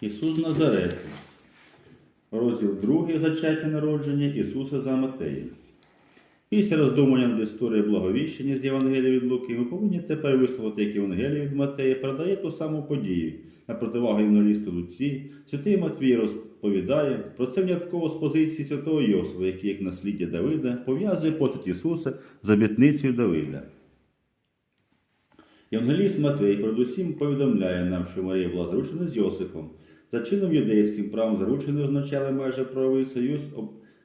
Ісус Назарет. Розділ 2. Зачаття народження Ісуса за Матеєм. Після роздумування над історією благовіщення з Євангелія від Луки, ми повинні тепер висловити, як Євангелія від Матея передає ту саму подію. На противагу євангелісту Луці, святий Матвій розповідає про це внятково з позиції святого Йосифа, який, як насліддя Давида, пов'язує постать Ісуса з обітницею Давида. Євангеліст Матвій передусім повідомляє нам, що Марія була заручена з Йосифом. За чином юдейським правом заручені означали майже правовий союз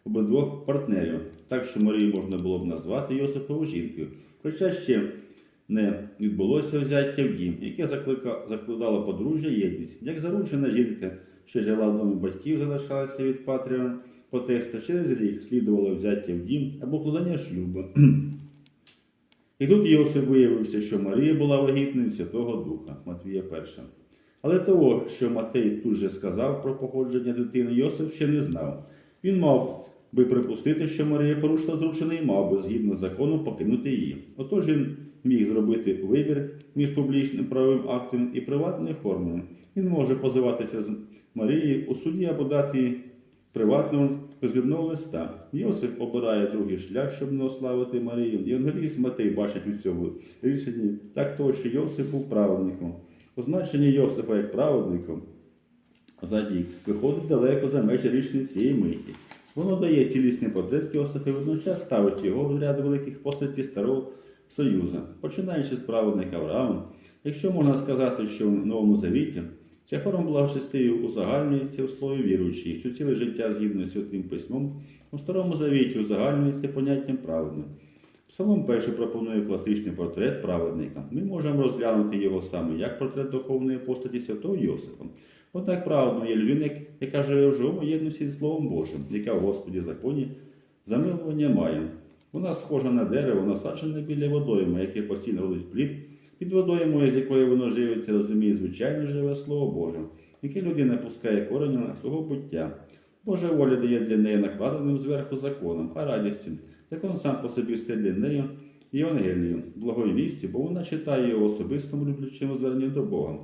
обидвох партнерів, так що Марію можна було б назвати Йосифовою жінкою. Хоча ще не відбулося взяття в дім, яке закладало подружжя єдність. Як заручена жінка, що жила в домі батьків, залишалася від Патріона по тексту, через рік слідувало взяття в дім або кладання шлюбу. І тут Йосип виявився, що Марія була вагітною Святого Духа, Матвія 1. Але того, що Матей тут же сказав про походження дитини, Йосип ще не знав. Він мав би припустити, що Марія порушила зручений і мав би згідно з законом покинути її. Отож він міг зробити вибір між публічним правовим актом і приватною формою. Він може позиватися з Марією у суді або дати їй приватного листа. Йосип обирає другий шлях, щоб не ославити Марію. Євангеліст Матей бачить у цьому рішенні так того, що Йосип був праведником. Означення Йосипа як праведником задій виходить далеко за межі рішення цієї миті. Воно дає цілісний портрет Йосипа і водночас ставить його в ряд великих постаті Старого Союзу, починаючи з праведника Авраама. Якщо можна сказати, що в Новому Завіті ця форма благочестиві узагальнюється у слові віруючий, що ціле життя згідно з Святим Письмом, у Старому Завіті узагальнюється поняттям праведник. Псалом перший пропонує класичний портрет праведника. Ми можемо розглянути його саме як портрет духовної постаті святого Йосипа. Однак праведно є людина, яка живе в живому єдності з Словом Божим, яка в Господі законі замилування має. Вона схожа на дерево, насаджене біля водойми, яке постійно родить плід, під водоймою, з якої воно живиться, розуміє звичайно живе Слово Боже, яке людина пускає корення на свого буття. Божа воля дає для неї накладеним зверху законом, а радістю. Закон сам по собі стає для неї Євангелію, благої вісті, бо вона читає його особистому люблячому зверненні до Бога.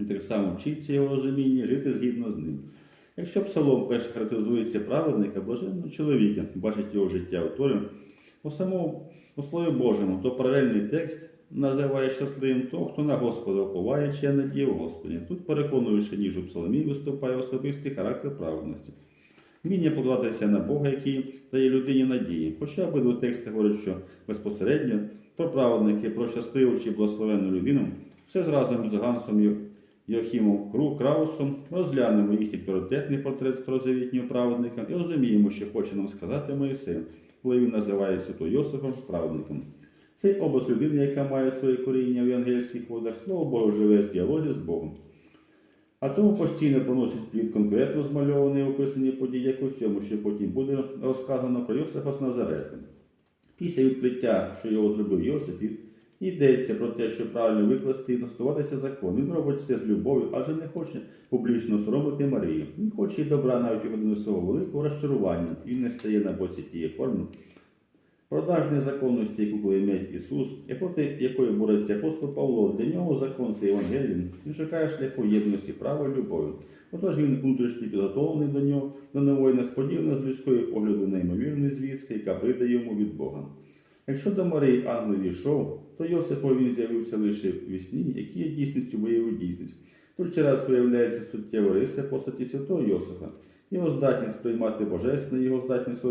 І так само вчиться його розуміння жити згідно з ним. Якщо псалом перше характеризується праведника, блаженного чоловіка, бачить його життя у Торі, у самому у Слові Божому, то паралельний текст називає щасливим того, хто на Господа уповає, чия надія в Господі. Тут переконуючи, ніж у псалмі виступає особистий характер праведності. Вміння покладатися на Бога, який дає людині надії. Хоча обидва тексти говорять, що безпосередньо про праведники, про щасливу чи благословенну людину, все зразом з Гансом Йохімом Кру Краусом розглянемо їхній пріоритетний портрет старозавітнього праведника і розуміємо, що хоче нам сказати Моїсей, коли він називає святого Йосифа праведником. Цей образ людини, яка має своє коріння в євангельських водах, слово Боже живе в діалозі з Богом. А тому постійно проносить плід конкретно змальований описані події, як у цьому, що потім буде розказано про Йосифа з Назарета. Після відкриття, що його зробив Йосип, йдеться про те, що правильно викласти і наслуватися закон. Він робить це з любов'ю, адже не хоче публічно соромити Марію. Він хоче і добра навіть у годину свого великого розчарування. Він не стає на боці тієї форми, продажної законності, яку клеймить Ісус, і проти якої бореться апостол Павло. Для нього закон це Євангеліє. Він шукає шляху єдності, права і любові. Отож він внутрішньо підготовлений до нього, до нової несподіваної з людської погляду неймовірної звістки, яка прийде йому від Бога. Якщо до Марії ангел війшов, то Йосифу він з'явився лише в вісні, які є дійсністю виявив дійсність. Тут ще раз виявляється суттєва риса постаті святого Йосифа, його здатність сприймати божественне, його здатність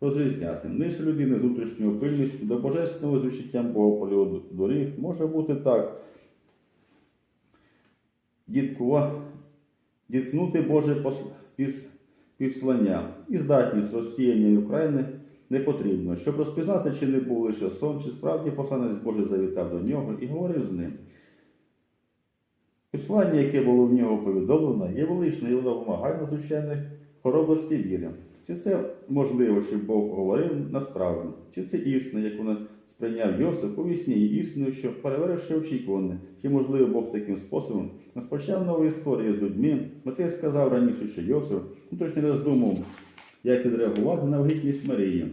розрізняти. Нижче людини з внутрішньою пильністю до божественного з відчуттям Бога доріг може бути так. Діткува, діткнути Боже півслання і здатність розсіяння України не потрібно, щоб розпізнати, чи не був лише сон, чи справді посланець Божий завітав до нього і говорив з ним. Послання, яке було в нього повідомлено, є величне і воно вимагає надзвичайних хоробрості віри. Чи це можливо, щоб Бог говорив насправді? Чи це істина, яку на- сприйняв Йосип у вісні і істиною, що переверши очікуване? Чи можливо Бог таким способом розпочав нову історію з людьми? Матей сказав раніше, що Йосип ну, точно не роздумав, як відреагувати на вагітність Марії.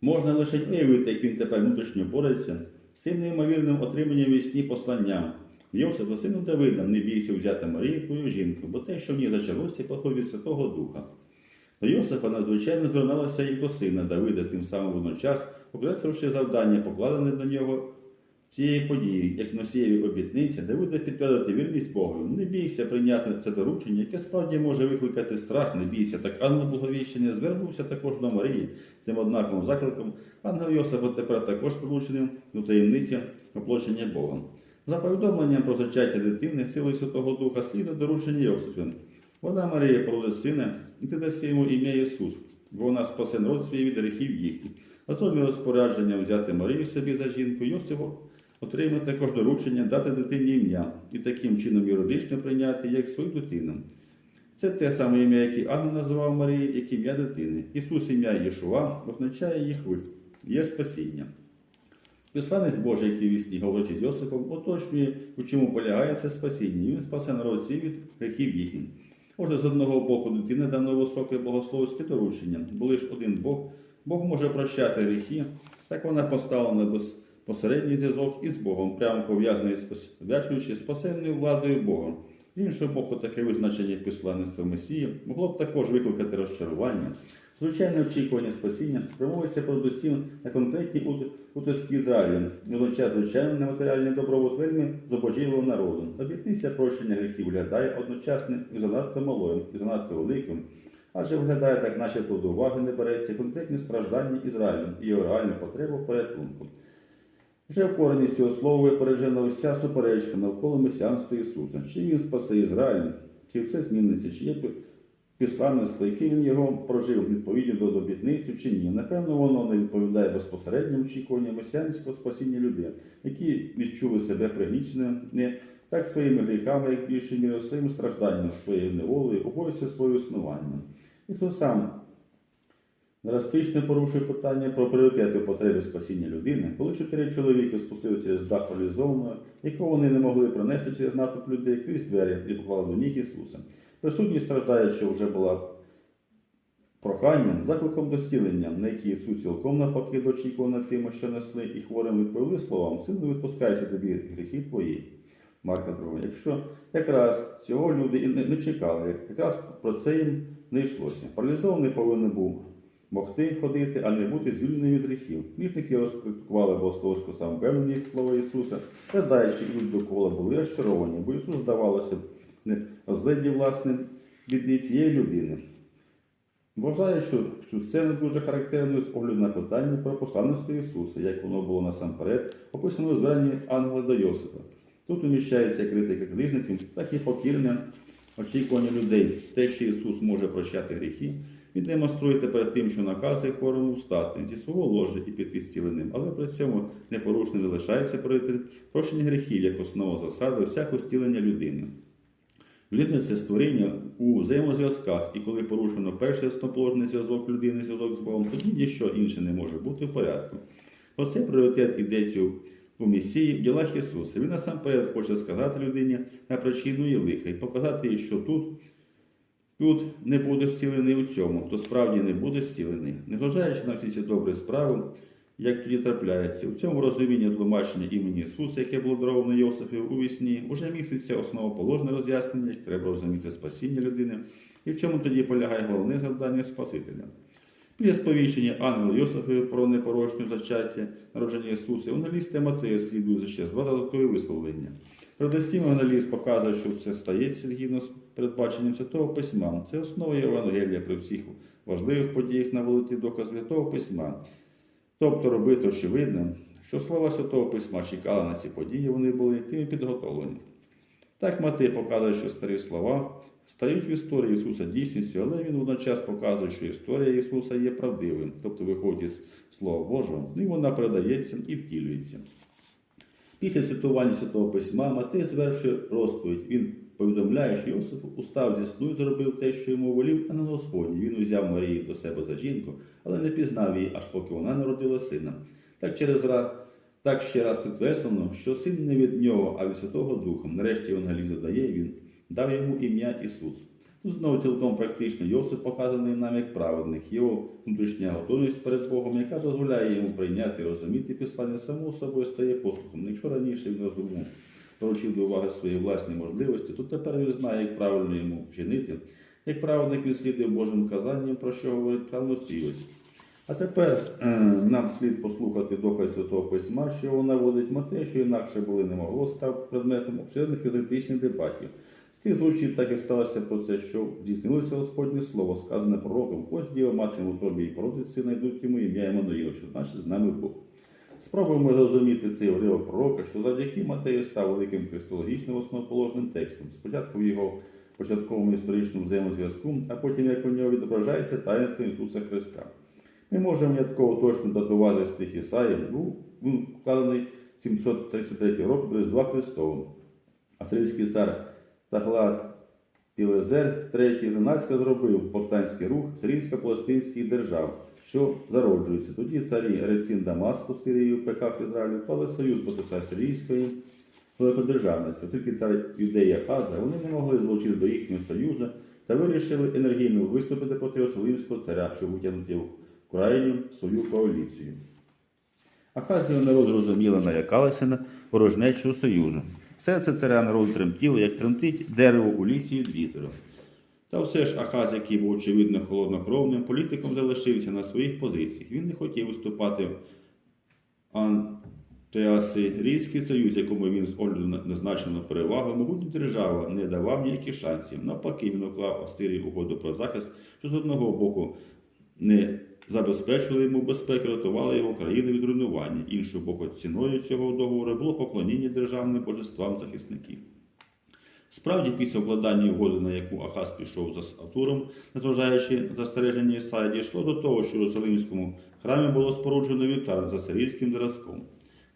Можна лише уявити, як він тепер внутрішньо бореться з цим неймовірним отриманням вісні послання. Йосипа, сину Давида, не бійся взяти Марію, твою жінку, бо те, що в ній зачалося, походить Святого Духа. До Йосипа надзвичайно звернулася і до сина Давида, тим самим водночас, окресливши завдання, покладене до нього цієї події, як носієві обітниці, Давида підтвердити вірність Богу. Не бійся прийняти це доручення, яке справді може викликати страх, не бійся. Так ангел Благовіщення звернувся також до Марії цим однаковим закликом. Ангел Йосипа тепер також прилучений до таємниці оплочення Богом. За повідомленням про зачаття дитини, сили Святого Духа слідує доручення Йосифу. Вона Марія породить сина, і ти даси йому ім'я Ісус, бо вона спасе народ свій від гріхів їхніх. Разом із розпорядженням взяти Марію собі за жінку, Йосиф отримає також доручення дати дитині ім'я і таким чином юридично прийняти як свою дитину. Це те саме ім'я, яке Анна називав Марії, як ім'я дитини. Ісус ім'я Єшува означає їх вихід, є спасіння. Посланець Божий, який вісні говорить із Йосипом, уточнює, у чому полягає це спасіння. Він спасе народ свій від гріхів їхніх. Отже, з одного боку дитина дано високе богословське доручення, бо лише один Бог. Бог може прощати гріхи, так вона поставлена безпосередній зв'язок із Богом, прямо пов'язаний з пов'язуючи спасенною владою Бога. З іншого боку, таке визначення посланництва Месії могло б також викликати розчарування. Звичайне очікування спасіння спрямовується передусім на конкретні утиски Ізраїля, водночас звичайно нематеріальний добробут вельми зобожілого народу. Обітниця прощення гріхів виглядає одночасно і занадто малою, і занадто великим, адже виглядає так, начебто до уваги не береться конкретні страждання Ізраїля і його реальну потребу порятунку. Вже в корені цього слова випереджена вся суперечка навколо месіанства Ісуса. Чи він спасе Ізраїль, чи все зміниться, чи є післанництво, яке він його прожив відповідно до обітниці чи ні. Напевно, воно не відповідає безпосередньо очікуванням месіанського спасіння людей, які відчули себе пригніченими так своїми гріхами, як більше мірою своїм стражданням, своєю неволею, обов'язки своє існування. Ісус сам драстично порушує питання про пріоритети потреби спасіння людини, коли чотири чоловіки спустили через дах паралізованого, якого вони не могли пронести через натовп людей крізь двері і поклали до ніг Ісуса. Присутність страждаюча вже була проханням, закликом до стілення, на які Ісус цілком навпаки дочікував над тими, що несли, і хворим відповіли словам, сину відпускайся тобі гріхи твої. Марка 2. Якщо якраз цього люди і не, не чекали, якраз про це їм не йшлося. Паралізований повинен був могти ходити, а не бути звільнений від гріхів. Мітники розкритикували богословську самовпевненість слова Ісуса, гадаючи, люди довкола були розчаровані, бо Ісус, здавалося, б, не власне від цієї людини. Вважаю, що цю сцену дуже характерною з огляду на питання про посланництво Ісуса, як воно було насамперед описано у зверненні ангела до Йосипа. Тут уміщається критика книжників, так і покірне очікування людей. Те, що Ісус може прощати гріхи, він демонструє перед тим, що наказує хворому встати зі свого ложа і піти зціленим, але при цьому непорушним залишається пройти прощення гріхів як основа засади всякого зцілення людини. Людина це створіння у взаємозв'язках, і коли порушено перший основоположний зв'язок людини, зв'язок з Богом, тоді ніщо інше не може бути в порядку. Оцей пріоритет ідеться у Месії в ділах Ісуса. Він насамперед хоче сказати людині на причину її лиха і показати їй, що тут, тут не буде зцілений у цьому, хто справді не буде зцілений. Незважаючи на всі ці добрі справи, як тоді трапляється, у цьому розумінні тлумачення імені Ісуса, яке було даровано Йосифі у вісні, уже міститься основоположне роз'яснення, як треба розуміти спасіння людини, і в чому тоді полягає головне завдання Спасителя. Після сповіщення ангела Йосифові про непорочне зачаття народження Ісуса, евангеліст Матея слідує за ще два додаткові висловлення. Передусім, евангеліст показує, що це стається згідно з передбаченням Святого Письма. Це основа Євангелія при всіх важливих подіях наводити доказ Святого Письма. Тобто робити очевидно, що слова Святого Письма чекали на ці події, вони були тими підготовлені. Так Матей показує, що старі слова стають в історії Ісуса дійсністю, але він водночас показує, що історія Ісуса є правдивою, тобто виходить з Слова Божого, і вона передається і втілюється. Після цитування Святого Письма Матей звершує розповідь. Він повідомляє, що Йосип устав зі сну і зробив те, що йому волів, а не Господній. Він узяв Марію до себе за жінку, але не пізнав її, аж поки вона народила сина. Так через раз, так ще раз підкреслено, що син не від нього, а від Святого Духа. Нарешті Євангеліст додає, він дав йому ім'я Ісус. Тут знову цілком практично Йосип показаний нам як праведник, його внутрішня готовність перед Богом, яка дозволяє йому прийняти і розуміти післання само собою стає послухом. Якщо раніше він розумів поручив до уваги свої власні можливості, то тепер він знає, як правильно йому вчинити, як правильно він слідує Божим казанням, про що говорить правослівець. А тепер е, нам слід послухати доказ Святого Письма, що вона наводить на що інакше були не могло стати предметом обширних езотичних дебатів. З тих звучить так і сталося про це, що здійснилося Господнє слово, сказане пророком, ось діва матиме в тобі і породить сина, йдуть йому ім'я Іммануїла, що значить з нами Бог. Спробуємо зрозуміти цей уривок пророка, що завдяки Матею став великим христологічним основоположним текстом. Спочатку в його початковому історичному взаємозв'язку, а потім як у нього відображається таїнство Ісуса Христа. Ми можемо ятково точно датувати стих Ісаї, був вкладений 733 року Різдва Христового. Асирійський цар Таглат Пілезер III зненацька зробив повстанський рух сирійсько-палестинських держав, що зароджуються. Тоді царі Рецин Дамаску, Сирію, Пеках Ізраїлю, впали союз проти царя Сирійської великодержавності. Тільки цар Юдея Хаза, вони не могли злучити до їхнього союзу та вирішили енергійно виступити проти Осолимського царя, щоб витягнути в крайню свою коаліцію. Ахазію народ зрозуміло налякалися на ворожнечу союзу. Серце царя народ тремтіло, як тремтить дерево у лісі від вітру. Та все ж Ахаз, який був очевидно холоднокровним, політиком залишився на своїх позиціях. Він не хотів виступати в антиасирійський союз, якому він з огляду на перевагу, могутня держава не давав ніяких шансів. Навпаки, він уклав Астирії угоду про захист, що з одного боку не забезпечили йому безпеки, рятували його країну від руйнування. Іншого боку, ціною цього договору було поклоніння державним божествам захисників. Справді, після укладання угоди, на яку Ахаз пішов за Атуром, незважаючи на застереження Ісаї, дійшло до того, що в Єрусалимському храмі було споруджено вівтар за сирійським зразком.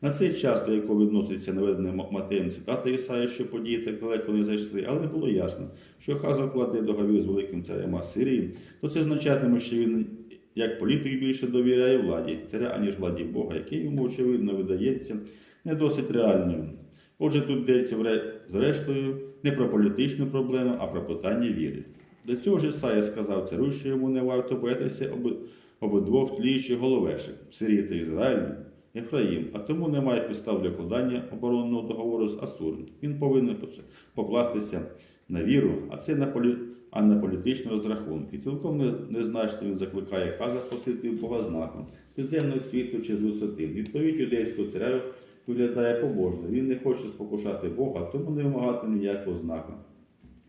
На цей час, до якого відноситься наведене Матеєм цитата Ісаї, що події так далеко не зайшли, але було ясно, що Ахаз укладе договір з великим царем Асирії, то це означатиме, що він як політик більше довіряє владі царя, аніж владі Бога, який йому, очевидно, видається не досить реальною. Отже, тут йдеться зрештою не про політичну проблему, а про питання віри. До цього ж Ісая сказав царю, що йому не варто боятися оби- обидвох тліючих головешек Сирії та Ізраїлю, Ефраїм, а тому немає підстав для вкладання оборонного договору з Асуром. Він повинен покластися на віру, а це на полі... а на політичні розрахунки. Цілком не- незначно він закликає Хаза просити Бога знаком підземного світу чи з висоти. Відповідь юдейського царя виглядає побожно. Він не хоче спокушати Бога, тому не вимагатиме ніякого знака.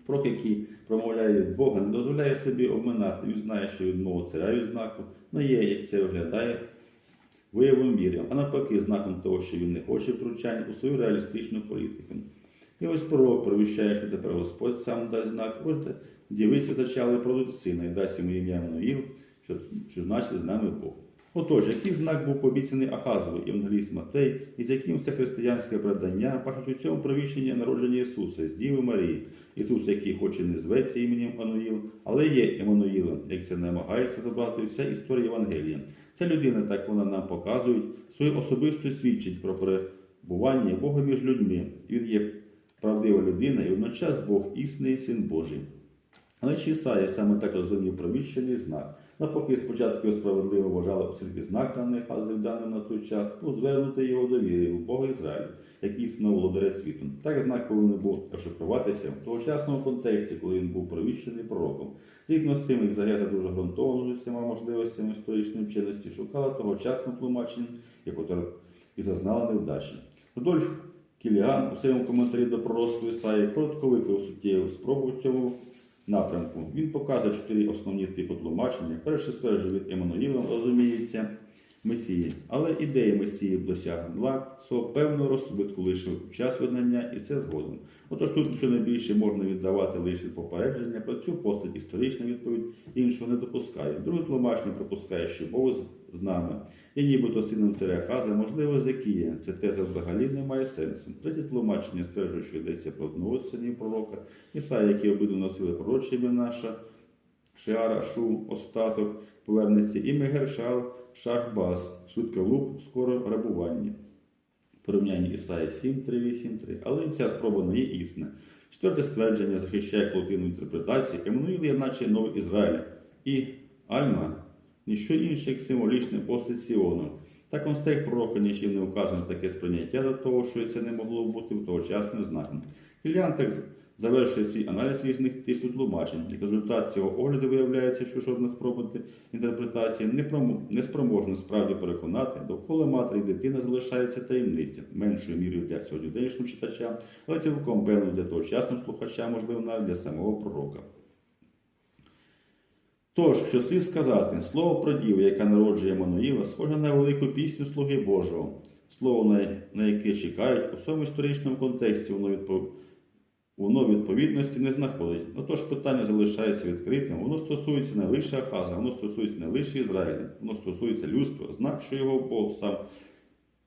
Пророк, який промовляє від Бога, не дозволяє собі обминати. Він знає, що відмова царя від знаку не є, як це виглядає, виявом віри, а навпаки, знаком того, що він не хоче втручання у свою реалістичну політику. І ось пророк провіщає, що тепер Господь сам дасть знак. Ось дівиці зачали продати сина і дасть йому ім'я Мануїл, що, що значить з нами Бог. Отож, який знак був пообіцяний Ахазову Євангеліст Матей, і з яким це християнське предання бачить у цьому провіщення народження Ісуса з Діви Марії, Ісус, який хоч і не зветься іменем Ануїл, але є Еммануїлом, як це намагається забрати вся історія Євангелія. Ця людина, так вона нам показує, свою особисту свідчить про перебування Бога між людьми. Він є правдива людина і водночас Бог істинний Син Божий. Але чи Ісая саме так розумів провіщений знак. Навпаки, спочатку його справедливо вважали, оскільки знак даний Хазив даним на той час, був звернути його довіри у Бога Ізраїлю, як істинного володаря світу. Так знак повинен був розшифруватися в тогочасному контексті, коли він був провіщений пророком. Згідно з цим, екзагеза дуже ґрунтовно з усіма можливостями історичної вченості шукала тогочасне тлумачення, яке і зазнала невдачі. Рудольф Кіліан у своєму коментарі до пророцтва Ісаї коротко виклав суттєву спробу в цьому напрямку. Він показує чотири основні типи тлумачення. Перше стверджує від Еммануїла, розуміється, Месії. Але ідея Месії досягла свого певного розсудку лише в час визнання, і це згодом. Отож тут що найбільше можна віддавати лише попередження, про цю постать історична відповідь іншого не допускає. Друге тлумачення припускає, що Бог з- нами. І нібито сином Терехаза, можливо, Закія. Ця теза взагалі не має сенсу. Третє тлумачення стверджує, що йдеться про одного синів пророка, Ісая, які обидва носили пророчі імена Ша- Шеара, Шу, Остаток, повернеться і Мегершал, Шахбас, швидколуп, скоро грабування. Порівняння Ісая 7, 3, 8, 3. Але ця спроба не є існа. Четверте ствердження захищає колективну інтерпретацію. Еммануїл є наче новий Ізраїль. І Альма ніщо інше, як символічний постать Сіону. Та контекст пророка нічим не вказує на таке сприйняття до того, що це не могло бути в тогочасним знаком. Кільян так завершує свій аналіз різних типів тлумачень. Як результат цього огляду виявляється, що жодна спроба інтерпретації не, спроможна справді переконати, довкола матері і дитина залишається таємниця, меншою мірою для сьогоднішнього читача, але цілком певно для тогочасного слухача, можливо, навіть для самого пророка. Тож, що слід сказати, слово про діву, яка народжує Мануїла, схоже на велику пісню Слуги Божого, слово, на, яке чекають у своєму історичному контексті, воно, відпов... воно відповідності не знаходить. Отож питання залишається відкритим, воно стосується не лише Ахаза, воно стосується не лише Ізраїля, воно стосується людства, знак, що його Бог сам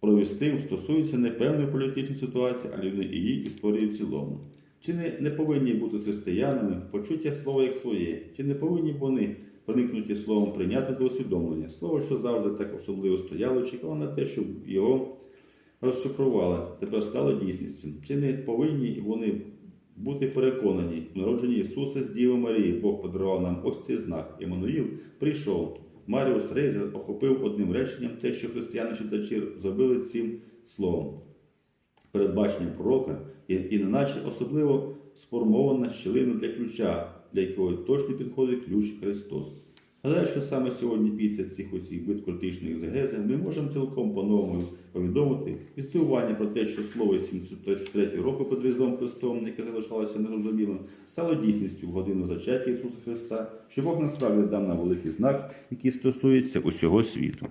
провістив, стосується не певної політичної ситуації, а людини і її історії в цілому. Чи не, не повинні бути християнами почуття слова як своє? Чи не повинні вони, проникнуті словом, прийняти до усвідомлення? Слово, що завжди так особливо стояло, чекало на те, щоб його розшифрували, тепер стало дійсністю. Чи не повинні вони бути переконані, в народженні Ісуса з Діви Марії Бог подарував нам ось цей знак. Еммануїл прийшов. Маріус Рейзер охопив одним реченням те, що християни-читачі зробили цим словом Передбачення пророка і, і неначе особливо сформована щілина для ключа, для якого точно підходить ключ Христос. Гадаю, що саме сьогодні, після цих усіх бит критичної ми можемо цілком по-новому повідомити і здивування про те, що слово 733 року під Різдвом Христом, яке залишалося незрозумілим, стало дійсністю в годину зачаття Ісуса Христа, що Бог насправді дав нам великий знак, який стосується усього світу.